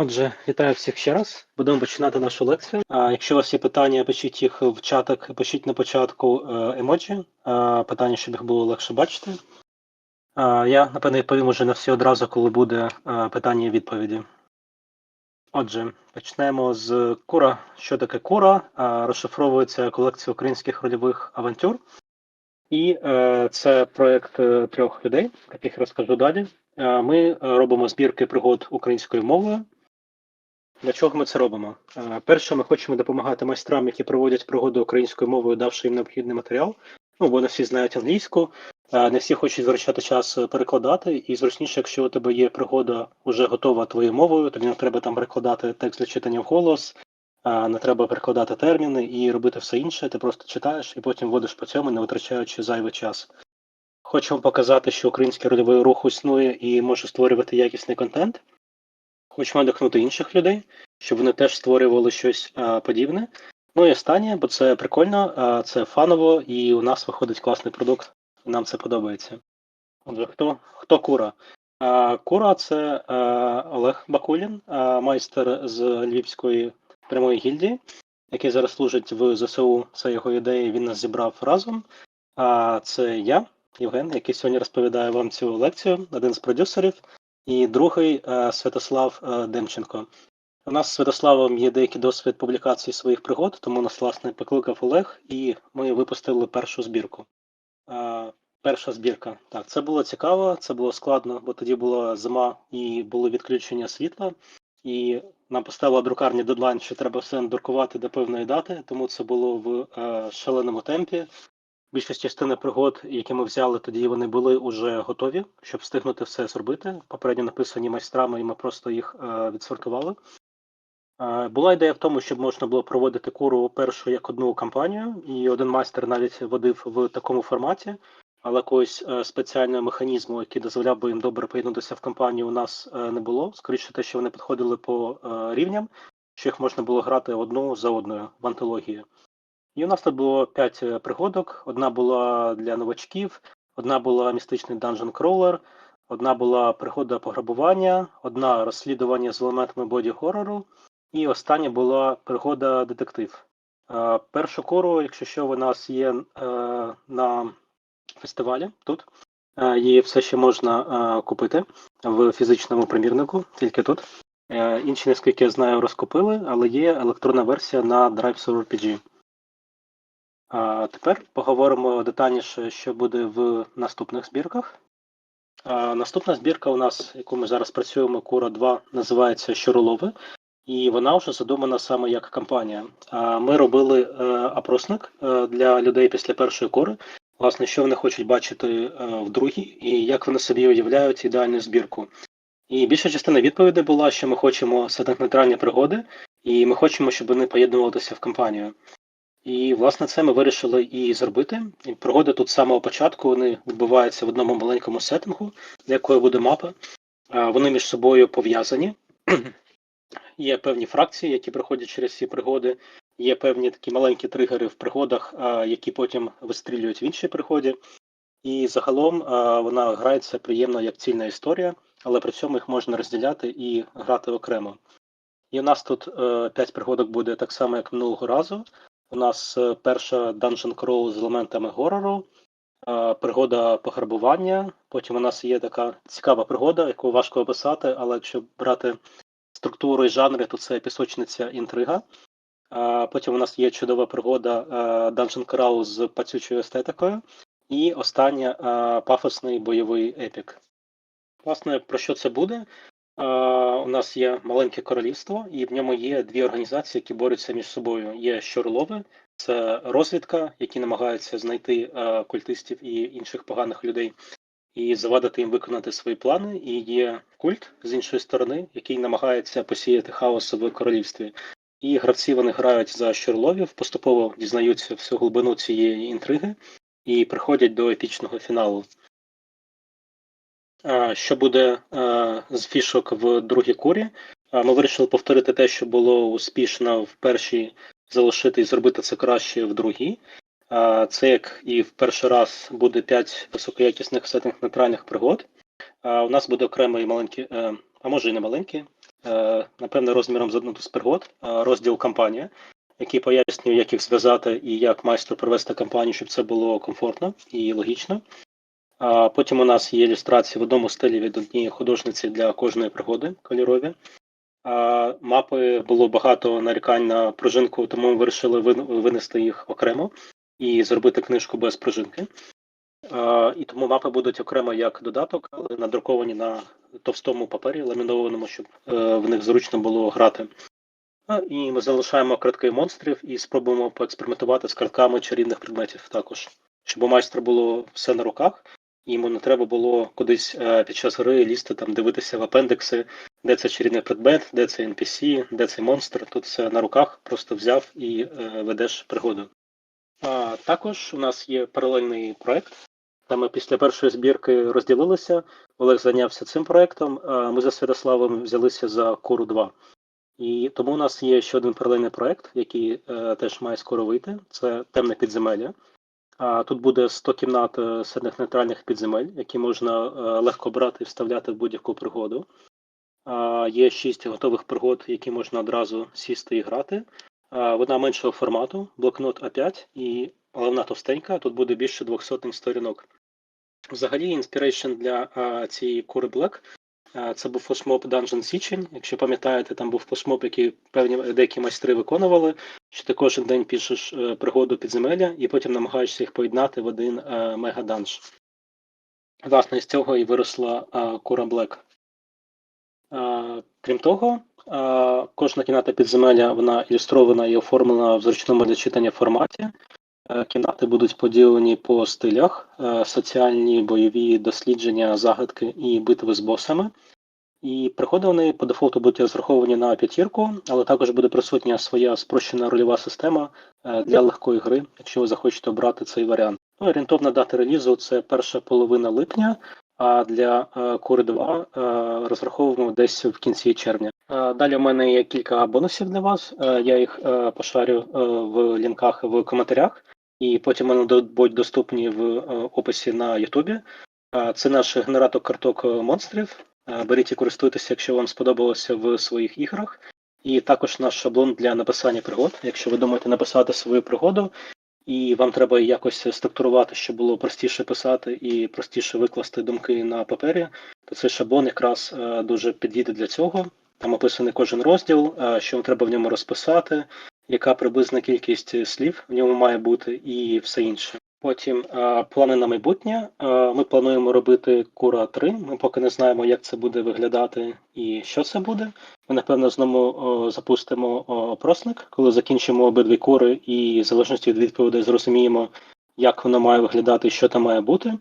Отже, вітаю всіх ще раз. Будемо починати нашу лекцію. А якщо у вас є питання, пишіть їх в чатик, пишіть на початку е, емоджі, питання, щоб їх було легше бачити. А, я, напевно, відповім уже на всі одразу, коли буде е, питання і відповіді. Отже, почнемо з Кура. Що таке Кура? Розшифровується колекція українських рольових авантюр. І е, це проєкт е, трьох людей, яких розкажу далі. Ми робимо збірки пригод українською мовою. Для чого ми це робимо? Е, Перше, ми хочемо допомагати майстрам, які проводять пригоди українською мовою, давши їм необхідний матеріал. Ну, бо не всі знають англійську, е, не всі хочуть витрачати час е, перекладати, і зручніше, якщо у тебе є пригода вже готова твоєю мовою, тобі не треба там перекладати текст для читання вголос, е, не треба перекладати терміни і робити все інше. Ти просто читаєш і потім вводиш по цьому, не витрачаючи зайвий час. Хочемо показати, що український рольовий рух існує і може створювати якісний контент. Хочемо надихнути інших людей, щоб вони теж створювали щось а, подібне. Ну і останнє, бо це прикольно, а, це фаново, і у нас виходить класний продукт, нам це подобається. Отже, хто, хто кура? А, кура це а, Олег Бакулін, а, майстер з Львівської прямої гільдії, який зараз служить в ЗСУ. Це його ідея, він нас зібрав разом. А це я, Євген, який сьогодні розповідає вам цю лекцію, один з продюсерів і другий е, Святослав е, Демченко. У нас з Святославом є деякий досвід публікації своїх пригод, тому нас, власне, покликав Олег, і ми випустили першу збірку. Е, Перша збірка. Так, це було цікаво, це було складно, бо тоді була зима і були відключення світла. І нам поставила друкарня дедлайн, що треба все надрукувати до певної дати, тому це було в е, шаленому темпі. Більшість частини пригод, які ми взяли тоді, вони були вже готові, щоб встигнути все зробити. Попередньо написані майстрами, і ми просто їх е, відсортували. Е, була ідея в тому, щоб можна було проводити куру першу як одну кампанію, і один майстер навіть водив в такому форматі, але якогось е, спеціального механізму, який дозволяв би їм добре поєднатися в кампанію, у нас не було. Скоріше те, що вони підходили по рівням, що їх можна було грати одну за одною в антології. І у нас тут було п'ять е, пригодок. Одна була для новачків, одна була містичний Dungeon Crawler, одна була пригода пограбування, одна розслідування з елементами боді хорору, і остання була пригода детектив. Е, Першу кору, якщо що, у нас є е, на фестивалі тут. Її все ще можна купити в фізичному примірнику, тільки тут. Інші, наскільки я знаю, розкупили, але є електронна версія на Drive Server PG. А тепер поговоримо детальніше, що буде в наступних збірках. А, наступна збірка у нас, яку ми зараз працюємо, Кура 2, називається Щоролови, і вона вже задумана саме як кампанія. Ми робили е, опросник е, для людей після першої кори, власне, що вони хочуть бачити е, в другій, і як вони собі уявляють ідеальну збірку. І більша частина відповідей була, що ми хочемо сеттинг-нейтральні пригоди, і ми хочемо, щоб вони поєднувалися в кампанію. І, власне, це ми вирішили і зробити. І пригоди тут з самого початку вони відбуваються в одному маленькому сеттингу, якої буде мапа. Вони між собою пов'язані. Є певні фракції, які проходять через ці пригоди. Є певні такі маленькі тригери в пригодах, які потім вистрілюють в іншій пригоді. І загалом вона грається приємно як цільна історія, але при цьому їх можна розділяти і грати окремо. І у нас тут е, 5 пригодок буде так само, як минулого разу. У нас е, перша Dungeon Crawl з елементами горору, е, пригода пограбування. Потім у нас є така цікава пригода, яку важко описати, але якщо брати структуру і жанри, то це пісочниця інтрига. Е, Потім у нас є чудова пригода Dungeon Crawl з пацючою естетикою. І остання пафосний бойовий епік. Власне, про що це буде? У нас є маленьке королівство, і в ньому є дві організації, які борються між собою. Є щорлови, це розвідка, які намагаються знайти культистів і інших поганих людей і завадити їм виконати свої плани. І є культ з іншої сторони, який намагається посіяти хаос в королівстві. І гравці вони грають за щорловів, поступово дізнаються всю глибину цієї інтриги і приходять до епічного фіналу. Що буде з фішок в другій курі? Ми вирішили повторити те, що було успішно в першій, залишити і зробити це краще в другій. Це як і в перший раз буде 5 високоякісних сетинг нейтральних пригод. У нас буде окремий маленький, е, а може і не маленький, е, напевне, розміром з одну з пригод, е, розділ кампанія, який пояснює, як їх зв'язати і як майстру провести кампанію, щоб це було комфортно і логічно. Потім у нас є ілюстрації в одному стилі від однієї художниці для кожної пригоди кольорові. Мапи було багато нарікань на пружинку, тому ми вирішили винести їх окремо і зробити книжку без пружинки. І тому мапи будуть окремо як додаток, але надруковані на товстому папері, ламінованому, щоб е, в них зручно було грати. І ми залишаємо картки монстрів і спробуємо поекспериментувати з картками чарівних предметів також, щоб у майстра було все на руках, йому не треба було кудись е, під час гри лізти там, дивитися в апендекси, де це чарівний предмет, де це NPC, де цей монстр. Тут все на руках, просто взяв і е, ведеш пригоду. А, також у нас є паралельний проект. Де ми після першої збірки розділилися. Олег зайнявся цим проектом. Ми за Святославом взялися за Куру 2. І тому у нас є ще один паралельний проект, який е, теж має скоро вийти. Це темне підземелля. Тут буде 100 кімнат е, серед нейтральних підземель, які можна е, легко брати і вставляти в будь-яку пригоду. Є 6 готових пригод, які можна одразу сісти і грати. Вона меншого формату, блокнот А5, і вона товстенька, тут буде більше 200 сторінок. Взагалі, інспірейшн для цієї Кури Black це був флешмоб Dungeon Січень. Якщо пам'ятаєте, там був флешмоб, який певні деякі майстри виконували, що ти кожен день пишеш е, пригоду підземелля і потім намагаєшся їх поєднати в один е, мегаданж. Власне, з цього і виросла а, Кура Black. Крім того, кожна кімната підземелля вона ілюстрована і оформлена в зручному для читання форматі. Е, Кімнати будуть поділені по стилях: е, соціальні, бойові дослідження, загадки і битви з босами. І приходи вони по дефолту будуть розраховані на п'ятірку, але також буде присутня своя спрощена рольова система е, для легкої гри, якщо ви захочете обрати цей варіант. Ну, орієнтовна дата релізу це перша половина липня, а для Кури 2 е, розраховуємо десь в кінці червня. Далі у мене є кілька бонусів для вас. Я їх пошарю в лінках в коментарях, і потім вони будуть доступні в е, описі на Ютубі. Це наш генератор карток е, монстрів. Беріть і користуйтеся, якщо вам сподобалося в своїх іграх. І також наш шаблон для написання пригод. Якщо ви думаєте написати свою пригоду, і вам треба якось структурувати, щоб було простіше писати і простіше викласти думки на папері, то цей шаблон якраз е, дуже підійде для цього. Там описаний кожен розділ, що вам треба в ньому розписати, яка приблизна кількість слів в ньому має бути, і все інше. Потім е, плани на майбутнє. Е, Ми плануємо робити Кура 3. Ми поки не знаємо, як це буде виглядати і що це буде. Ми, напевно, знову запустимо опросник, коли закінчимо обидві кури, і в залежності від відповідей зрозуміємо, як воно має виглядати що там має бути.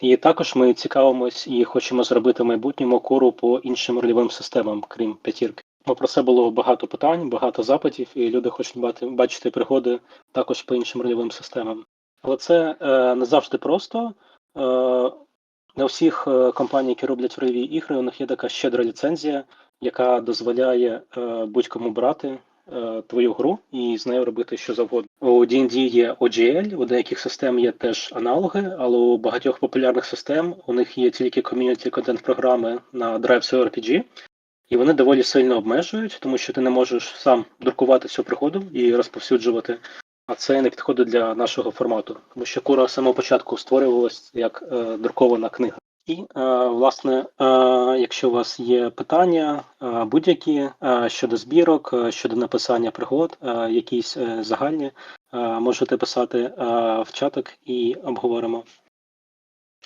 І також ми цікавимось і хочемо зробити в майбутньому куру по іншим рольовим системам, крім п'ятірки. Бо про це було багато питань, багато запитів, і люди хочуть бачити пригоди також по іншим рольовим системам. Але це е, не завжди просто. Е, не всіх е, компаній, які роблять рольові ігри, у них є така щедра ліцензія, яка дозволяє е, будь-кому брати е, твою гру і з нею робити що завгодно. У D&D є OGL, у деяких систем є теж аналоги, але у багатьох популярних систем у них є тільки ком'юніті контент програми на Drive RPG, і вони доволі сильно обмежують, тому що ти не можеш сам друкувати цю пригоду і розповсюджувати. А це не підходить для нашого формату, тому що кура з самого початку створювалась як е, друкована книга. І е, власне, е, якщо у вас є питання е, будь-які е, щодо збірок, е, щодо написання пригод, е, якісь е, загальні, е, можете писати е, в чаток і обговоримо.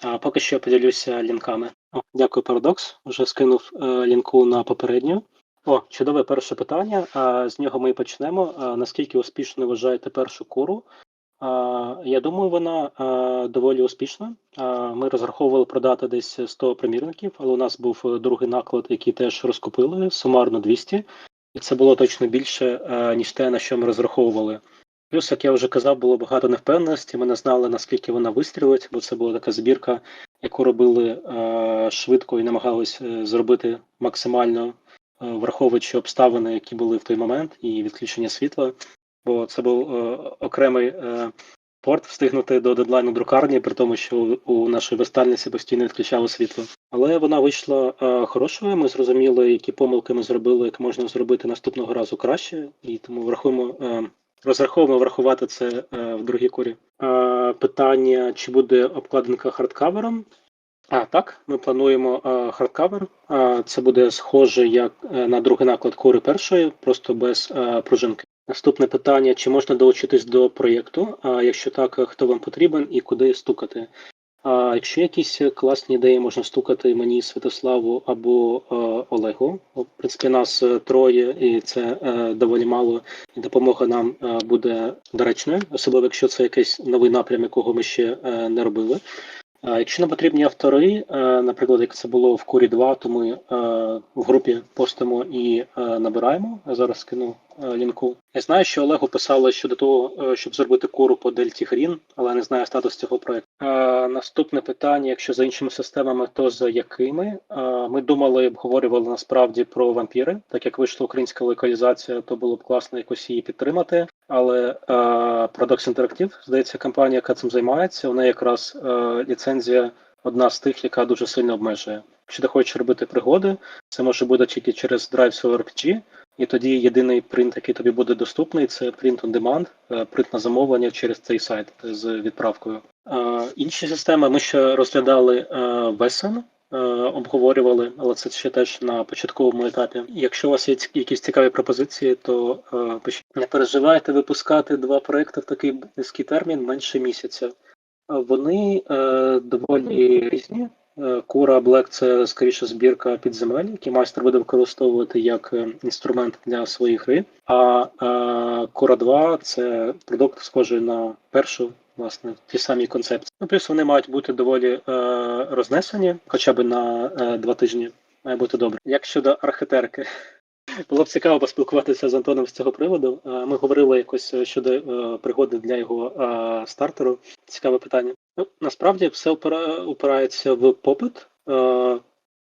А поки що поділюся лінками. О, дякую, Парадокс. Вже скинув е, лінку на попередню. О, чудове перше питання. А, з нього ми і почнемо. А, наскільки успішно вважаєте першу куру? А, я думаю, вона а, доволі успішна. А, ми розраховували продати десь 100 примірників, але у нас був е, другий наклад, який теж розкупили, сумарно 200. І це було точно більше, а, ніж те, на що ми розраховували. Плюс, як я вже казав, було багато невпевненості. Ми не знали, наскільки вона вистрілить, бо це була така збірка, яку робили е, швидко і намагались е, зробити максимально, е, враховуючи обставини, які були в той момент, і відключення світла. Бо це був е, окремий е, спорт встигнути до дедлайну друкарні, при тому, що у нашої вестальниці постійно відключало світло. Але вона вийшла е, хорошою. Ми зрозуміли, які помилки ми зробили, як можна зробити наступного разу краще, і тому врахуємо. Е, Розраховуємо врахувати це е, в другій курі. Е, питання: чи буде обкладинка хардкавером? А, так, ми плануємо е, хардкавер. Це буде схоже як на другий наклад кори першої, просто без пружинки. Наступне питання: чи можна долучитись до проєкту? А якщо так, хто вам потрібен і куди стукати? А якщо якісь класні ідеї можна стукати мені, Святославу або е, Олегу. В принципі, нас е, троє, і це е, доволі мало, і допомога нам е, буде доречною, особливо якщо це якийсь новий напрям, якого ми ще е, не робили. А Якщо нам потрібні автори, е, наприклад, як це було в Курі 2, то ми е, в групі постимо і е, набираємо. Зараз скину е, лінку. Я знаю, що Олегу писали щодо того, е, щоб зробити куру по Дельті Грін, але не знаю статус цього проекту. Е, Наступне питання: якщо за іншими системами, то за якими? Е, Ми думали, обговорювали насправді про вампіри. Так як вийшла українська локалізація, то було б класно якось її підтримати. Але е, Paradox Interactive, здається, компанія, яка цим займається, вона якраз е, ліцензія одна з тих, яка дуже сильно обмежує. Якщо ти хочеш робити пригоди, це може бути тільки через Drive RPG, і тоді єдиний принт, який тобі буде доступний, це print on demand, е, принт на замовлення через цей сайт з відправкою. Е, Інші системи ми ще розглядали е, обговорювали, але це ще теж на початковому етапі. Якщо у вас є якісь цікаві пропозиції, то е, пишіть. не переживайте випускати два проекти в такий близький термін менше місяця. Вони доволі різні. Е, Кура Black – це скоріше збірка підземель, які майстер буде використовувати як е, інструмент для своєї гри. А е, Кура 2 це продукт, схожий на першу, власне, ті самі концепції. Ну, плюс вони мають бути доволі рознесені, хоча б на два тижні. Має бути добре. Як щодо архітерки, було б цікаво поспілкуватися з Антоном з цього приводу. Ми говорили якось щодо пригоди для його стартеру. Цікаве питання. Ну, насправді все опира- упирається в попит, е,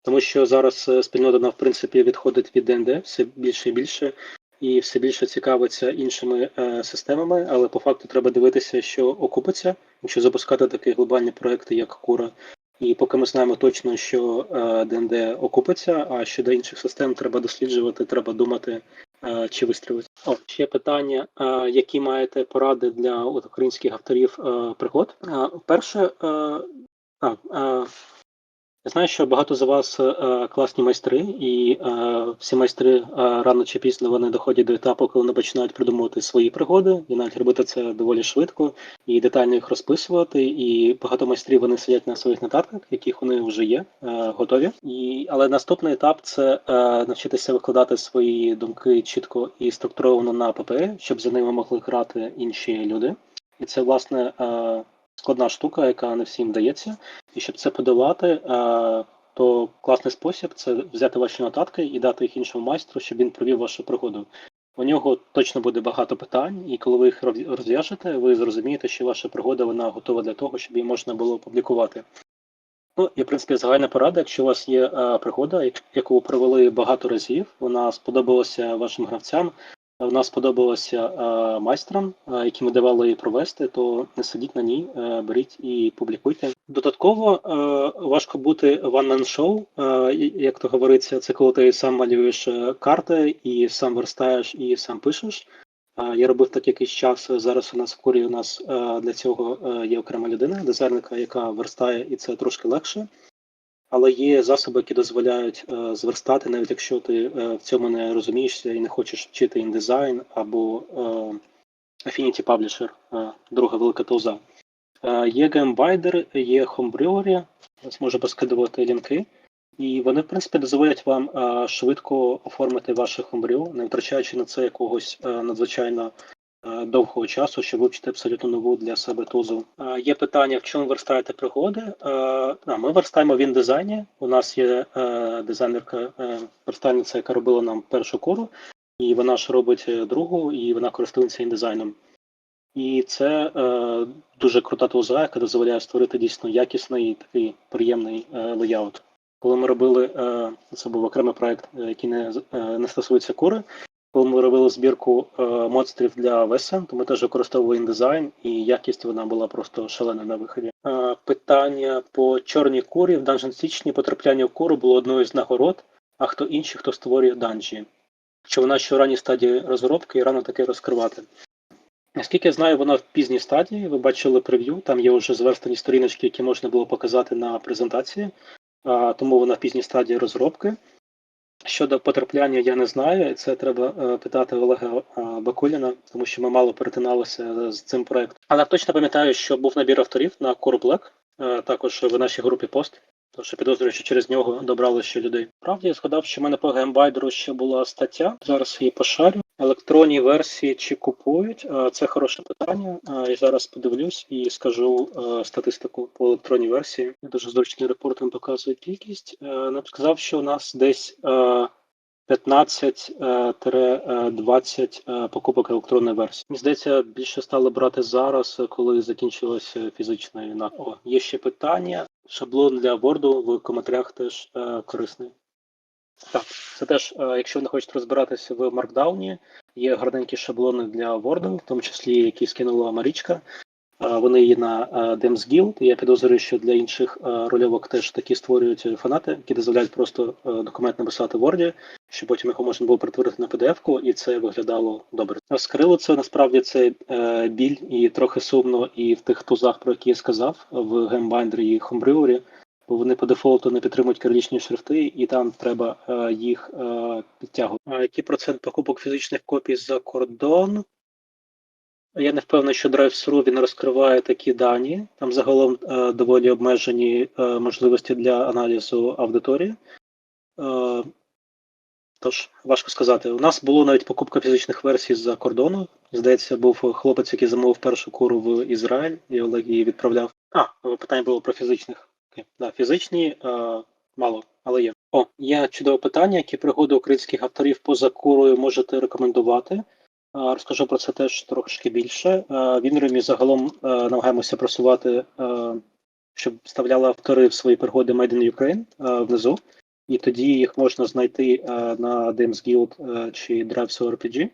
тому що зараз е, спільнота в принципі відходить від ДНД все більше і більше, і все більше цікавиться іншими е, системами, але по факту треба дивитися, що окупиться, якщо запускати такі глобальні проекти, як Кура. І поки ми знаємо точно, що е, ДНД окупиться, а щодо інших систем треба досліджувати, треба думати, е, чи вистрілить. О, ще питання: е, які маєте поради для українських авторів е, пригод? Е, перше, е, а, е, я знаю, що багато за вас е, класні майстри, і е, всі майстри е, рано чи пізно вони доходять до етапу, коли вони починають придумувати свої пригоди, і навіть робити це доволі швидко і детально їх розписувати. І багато майстрів вони сидять на своїх нотатках, яких вони вже є, е, готові. І але наступний етап це е, навчитися викладати свої думки чітко і структуровано на папері, щоб за ними могли грати інші люди. І це власне е, складна штука, яка не всім дається. І щоб це подолати, е, то класний спосіб це взяти ваші нотатки і дати їх іншому майстру, щоб він провів вашу пригоду. У нього точно буде багато питань, і коли ви їх розв'яжете, ви зрозумієте, що ваша пригода вона готова для того, щоб її можна було опублікувати. Ну, і в принципі загальна порада, якщо у вас є е, пригода, яку ви провели багато разів, вона сподобалася вашим гравцям, вона сподобалася е, майстрам, е, яким ми давали провести, то не сидіть на ній, е, беріть і публікуйте. Додатково важко бути one-man е, як то говориться, це коли ти сам малюєш карти і сам верстаєш і сам пишеш. Я робив так якийсь час. Зараз у нас в курі у нас для цього є окрема людина, дизайнерка, яка верстає, і це трошки легше. Але є засоби, які дозволяють е, зверстати, навіть якщо ти е, в цьому не розумієшся і не хочеш вчити індизайн або е, Affinity Publisher, е, друга велика тулза. Е, є геймбайдер, є Homebrewery, ось можу поскидувати лінки. І вони, в принципі, дозволять вам е, швидко оформити ваше Homebrew, не втрачаючи на це якогось е, надзвичайно довгого часу, щоб вивчити абсолютно нову для себе тузу. Е, Є питання, в чому верстаєте пригоди? Е, а, Ми верстаємо в індизайні. У нас є е, дизайнерка, е, верстальниця, яка робила нам першу кору, і вона ж робить е, другу, і вона користується індизайном. І це е, дуже крута тулза, яка дозволяє створити дійсно якісний такий приємний е, леяут. Коли ми робили, е, це був окремий проект, е, який не, е, не стосується кури, коли ми робили збірку е, монстрів для Веса, то ми теж використовували індизайн, і якість вона була просто шалена на виході. Е, питання по чорній курі в Dungeon Січні потрапляння в куру було одною з нагород, а хто інший, хто створює данжі. Що вона ще в ранній стадії розробки і рано таке розкривати. Наскільки я знаю, вона в пізній стадії. Ви бачили прев'ю, там є вже зверстані сторіночки, які можна було показати на презентації, тому вона в пізній стадії розробки. Щодо потрапляння, я не знаю. Це треба е, питати Олега е, Бакуліна, тому що ми мало перетиналися з цим проектом. Але точно пам'ятаю, що був набір авторів на Core Black, е, також в нашій групі пост. Тож що підозрюю, що через нього добрали ще людей. Правда, я згадав, що в мене по геймбайдеру ще була стаття. Зараз її пошарю. Електронні версії чи купують? Е, Це хороше питання. Е, Я зараз подивлюсь і скажу е, статистику по електронній версії. Дуже зручний репорт він показує кількість. Нам сказав, що у нас десь е, 15-20 е, покупок електронної версії. Мені здається, більше стали брати зараз, коли закінчилася фізична війна. О, є ще питання. Шаблон для Word в коментарях теж корисний. Так, це теж, е, якщо ви не хочете розбиратися в маркдауні, є гарненькі шаблони для Word, в тому числі які скинула Марічка. Е, Вони є на е, Dems Guild, я підозрюю, що для інших рольовок теж такі створюють фанати, які дозволяють просто документ написати в Word, щоб потім його можна було перетворити на PDF-ку, і це виглядало добре. З це насправді це біль і трохи сумно і в тих тузах, про які я сказав, в геймбайндері і Homebrewer, бо вони по дефолту не підтримують кирилічні шрифти, і там треба е, їх е, підтягувати. А який процент покупок фізичних копій за кордон? Я не впевнений, що Drive-Thru він розкриває такі дані. Там загалом е, доволі обмежені е, можливості для аналізу аудиторії. Е, тож, важко сказати. У нас було навіть покупка фізичних версій з-за кордону. Здається, був хлопець, який замовив першу куру в Ізраїль, і Олег її відправляв. А, питання було про фізичних. Окей. Да, фізичні е, мало, але є. О, є чудове питання, які пригоди українських авторів поза курою можете рекомендувати. Е, Розкажу про це теж трошки більше. Е, В Інремі загалом е, намагаємося просувати, щоб вставляли автори в свої пригоди Made in Ukraine внизу, і тоді їх можна знайти на DMs Guild чи Drive RPG.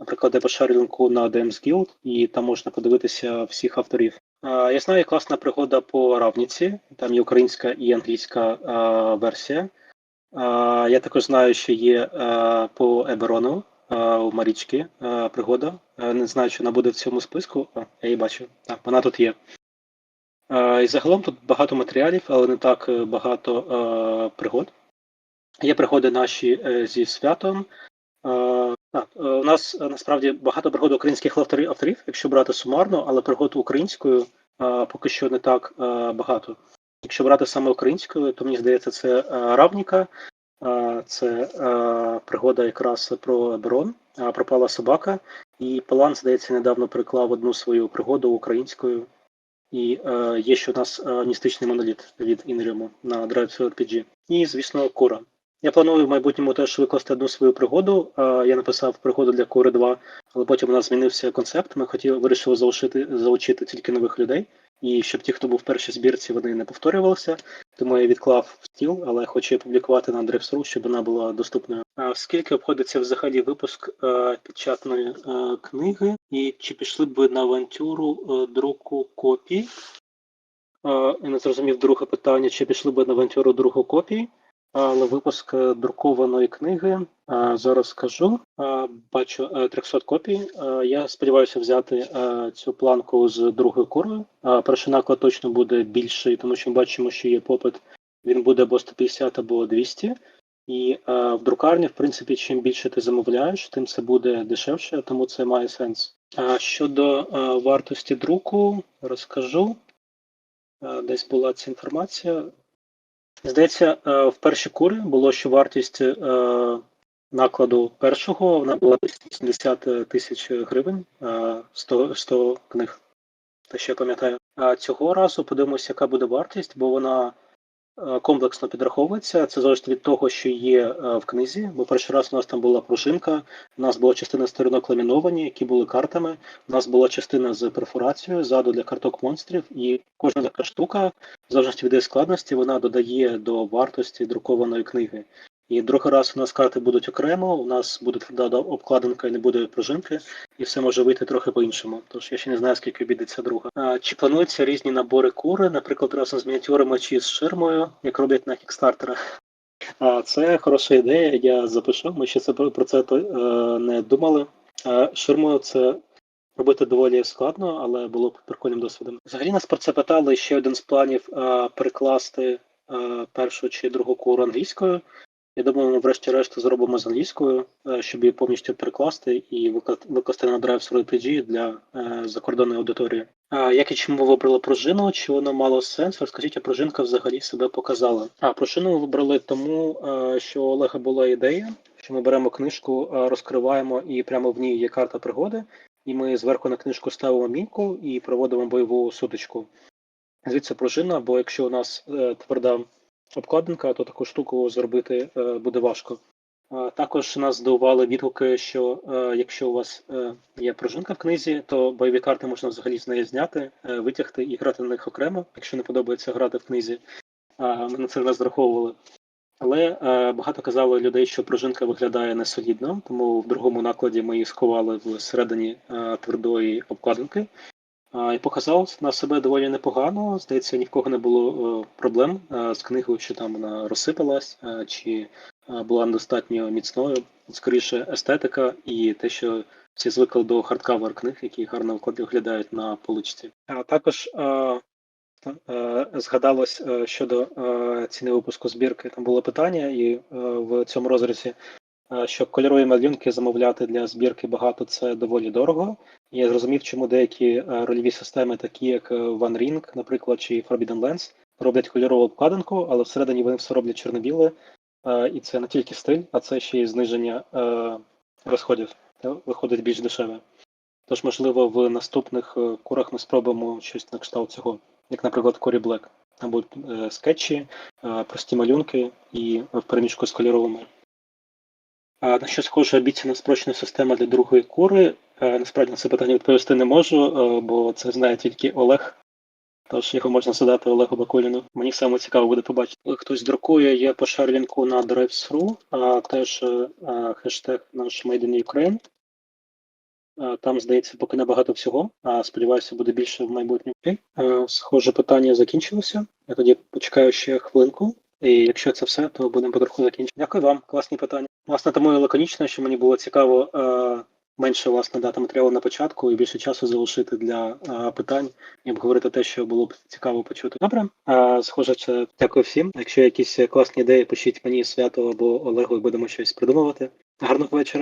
Наприклад, я пошарю на DMs Guild, і там можна подивитися всіх авторів. Я знаю, є класна пригода по Равніці, там є українська і англійська версія. Я також знаю, що є по Еберону у Марічки пригода. Не знаю, чи вона буде в цьому списку. А, я її бачу. Так, вона тут є. І загалом тут багато матеріалів, але не так е, багато пригод. Є пригоди наші е, зі святом. Так, е, у нас е, насправді багато пригод українських авторів, якщо брати сумарно, але пригод українською е, поки що не так багато. Якщо брати саме українською, то мені здається, це е, Равніка, це пригода якраз про Берон, пропала собака, і Палан, здається, недавно приклав одну свою пригоду українською. І е, є ще у нас е, містичний моноліт від Інріуму на Drive RPG. І, звісно, Кора. Я планую в майбутньому теж викласти одну свою пригоду. Я написав пригоду для Кори 2, але потім у нас змінився концепт. Ми хотіли вирішили залишити залучити тільки нових людей, і щоб ті, хто був в першій збірці, вони не повторювалися. Тому я відклав в стіл, але хочу її публікувати на Drive.ru, щоб вона була доступною. А скільки обходиться взагалі випуск печатної книги, і чи пішли б ви на авантюру друку копій? Я не зрозумів друге питання, чи пішли б на авантюру другу копій? Але випуск е, друкованої книги е, зараз скажу. Е, Бачу е, 300 копій. Я сподіваюся взяти цю планку з другою курою. Перший наклад точно буде більший, тому що ми бачимо, що є попит. Він буде або 150, або 200. І в друкарні, в принципі, чим більше ти замовляєш, тим це буде дешевше, тому це має сенс. А щодо вартості друку, розкажу. Десь була ця інформація. Здається, е, в першій курі було, що вартість е, накладу першого вона була десь 80 тисяч гривень, е, 100, 100 книг. Що я пам'ятаю. А цього разу подивимося, яка буде вартість, бо вона комплексно підраховується. Це залежить від того, що є е, в книзі. Бо перший раз у нас там була пружинка, у нас була частина сторінок ламіновані, які були картами. У нас була частина з перфорацією ззаду для карток монстрів, і кожна така штука, в залежності від її складності, вона додає до вартості друкованої книги. І другий раз у нас карти будуть окремо, у нас буде тверда обкладинка і не буде пружинки, і все може вийти трохи по-іншому. Тож я ще не знаю, скільки обійдеться друга. А, чи плануються різні набори кури, наприклад, разом з мініатюрами чи з ширмою, як роблять на кікстартерах? А, це хороша ідея, я запишу. Ми ще це про це е, не думали. А, ширмою це робити доволі складно, але було б прикольним досвідом. Взагалі нас про це питали ще один з планів е, перекласти е, першу чи другу куру англійською. Я думаю, ми врешті-решт зробимо з англійською, е, щоб її повністю перекласти і викласти на драйв з RPG для е, закордонної аудиторії. А як і чому ви вибрали пружину? Чи воно мало сенс? Розкажіть, а пружинка взагалі себе показала. А пружину ми вибрали тому, е, що у Олега була ідея, що ми беремо книжку, розкриваємо і прямо в ній є карта пригоди, і ми зверху на книжку ставимо мінку і проводимо бойову сутичку. Звідси пружина, бо якщо у нас тверда обкладинка, то таку штуку зробити е, буде важко. Також нас здивували відгуки, що е, якщо у вас е, є пружинка в книзі, то бойові карти можна взагалі з неї зняти, витягти і грати на них окремо, якщо не подобається грати в книзі. Ми на це не розраховували. Але багато казали людей, що пружинка виглядає несолідно, тому в другому накладі ми її сховали всередині твердої обкладинки. І показав на себе доволі непогано. Здається, ні в кого не було е, проблем е, з книгою, що там вона розсипалась, е, чи була недостатньо міцною. Скоріше, естетика і те, що всі звикли до хардкавер книг, які гарно виглядають на поличці. А також згадалось щодо ціни випуску збірки. Там було питання, і в цьому розрізі, що кольорові малюнки замовляти для збірки багато це доволі дорого. Я зрозумів, чому деякі е, рольові системи, такі як е, One Ring, наприклад, чи Forbidden Lands, роблять кольорову обкладинку, але всередині вони все роблять чорно-біле, і це не тільки стиль, а це ще й зниження е, розходів. Виходить більш дешеве. Тож, можливо, в наступних курах ми спробуємо щось на кшталт цього, як, наприклад, Корі Black. Там будуть скетчі, прості малюнки і в переміжку з кольоровими. На що схоже обіцяна спрощена система для другої кури? Е, Насправді на це питання відповісти не можу, е, бо це знає тільки Олег. Тож його можна задати Олегу Бакуліну. Мені саме цікаво буде побачити. Хтось друкує, є пошар лінку на Drives.ru, а теж е, хештег наш Made in Ukraine. Там, здається, поки небагато всього. А сподіваюся, буде більше в майбутньому. Схоже, питання закінчилося. Я тоді почекаю ще хвилинку. І якщо це все, то будемо потроху закінчити. Дякую вам, класні питання. Власне, тому і лаконічно, що мені було цікаво е, менше власне дати матеріалу на початку і більше часу залишити для е, питань і обговорити те, що було б цікаво почути. Добре, е, схоже, це дякую всім. Якщо якісь класні ідеї, пишіть мені свято або Олегу, і будемо щось придумувати. Гарного вечора.